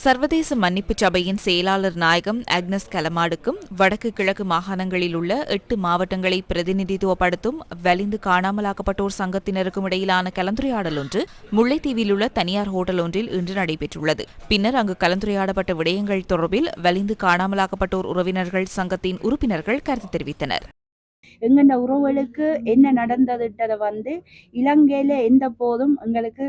சர்வதேச மன்னிப்பு சபையின் செயலாளர் நாயகம் அக்னஸ் கலமாடுக்கும் வடக்கு கிழக்கு மாகாணங்களில் உள்ள எட்டு மாவட்டங்களை பிரதிநிதித்துவப்படுத்தும் வலிந்து காணாமலாக்கப்பட்டோர் சங்கத்தினருக்கும் இடையிலான கலந்துரையாடல் ஒன்று முல்லைத்தீவில் உள்ள தனியார் ஹோட்டல் ஒன்றில் இன்று நடைபெற்றுள்ளது. பின்னர் அங்கு கலந்துரையாடப்பட்ட விடயங்கள் தொடர்பில் வலிந்து காணாமலாக்கப்பட்டோர் உறவினர்கள் சங்கத்தின் உறுப்பினர்கள் கருத்து தெரிவித்தனர். எங்கண்ட உறவுகளுக்கு என்ன நடந்ததுட்டதை வந்து இலங்கையில் எந்த போதும் எங்களுக்கு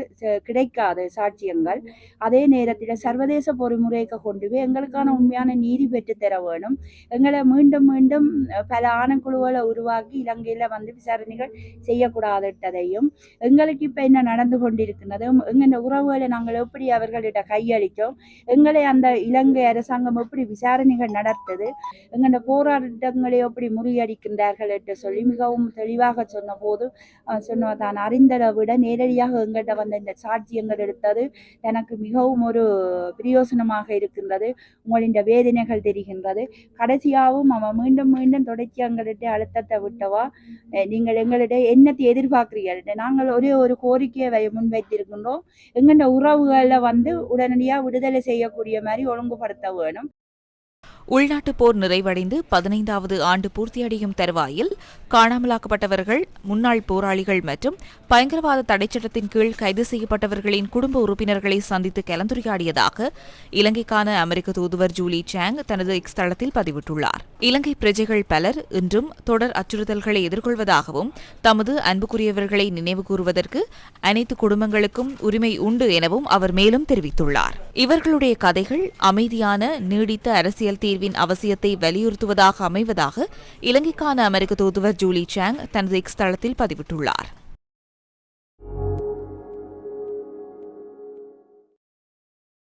கிடைக்காது சாட்சியங்கள். அதே நேரத்தில் சர்வதேச பொறிமுறைக்கு கொண்டு போய் எங்களுக்கான உண்மையான நீதி பெற்று தர வேணும். எங்களை மீண்டும் மீண்டும் பல ஆணைக்குழுவை உருவாக்கி இலங்கையில் வந்து விசாரணைகள் செய்யக்கூடாதுட்டதையும் எங்களுக்கு இப்போ என்ன நடந்து கொண்டிருக்கிறதும் எங்கண்ட உறவுகளை நாங்கள் எப்படி அவர்களிட கையளித்தோம் எங்களை அந்த இலங்கை அரசாங்கம் எப்படி விசாரணைகள் நடத்துது எங்கண்ட போராட்டங்களை எப்படி முறியடிக்கின்றார்கள் எங்கள்கிட்ட சொல்லி மிகவும் தெளிவாக சொன்னபோது அஹ், சொன்ன தான் அறிந்ததை விட நேரடியாக எங்கள்கிட்ட வந்த இந்த சாட்சியங்கள் எடுத்தது எனக்கு மிகவும் ஒரு பிரயோசனமாக இருக்கின்றது. உங்களின் வேதனைகள் தெரிகின்றது. கடைசியாகவும் அவன் மீண்டும் மீண்டும் தொடர்ச்சி எங்கள்கிட்ட அழுத்தத்தை விட்டவா? நீங்கள் எங்கள்கிட்ட என்னத்தை எதிர்பார்க்கிறீர்கள்? நாங்கள் ஒரே ஒரு கோரிக்கையை முன்வைத்திருக்கின்றோம். எங்கள்கிட்ட உறவுகளை வந்து உடனடியாக விடுதலை செய்யக்கூடிய மாதிரி ஒழுங்குபடுத்த வேணும். உள்நாட்டுப் போர் நிறைவடைந்து பதினைந்தாவது ஆண்டு பூர்த்தியடையும் தருவாயில் காணாமலாக்கப்பட்டவர்கள் முன்னாள் போராளிகள் மற்றும் பயங்கரவாத தடைச்சட்டத்தின் கீழ் கைது செய்யப்பட்டவர்களின் குடும்ப உறுப்பினர்களை சந்தித்து கலந்துரையாடியதாக இலங்கைக்கான அமெரிக்க தூதுவர் ஜூலி சாங் தனது எக்ஸ் தளத்தில் பதிவிட்டுள்ளார். இலங்கை பிரஜைகள் பலர் இன்றும் தொடர் அச்சுறுத்தல்களை எதிர்கொள்வதாகவும் தமது அன்புக்குரியவர்களை நினைவு கூறுவதற்கு அனைத்து குடும்பங்களுக்கும் உரிமை உண்டு எனவும் அவர் மேலும் தெரிவித்துள்ளார். இவர்களுடைய கதைகள் அமைதியான நீடித்த அரசியல் தீர்வின் அவசியத்தை வலியுறுத்துவதாக அமைவதாக இலங்கைக்கான அமெரிக்க தூதுவர் ஜூலி சாங் தனது எக்ஸ் தளத்தில் பதிவிட்டுள்ளார்.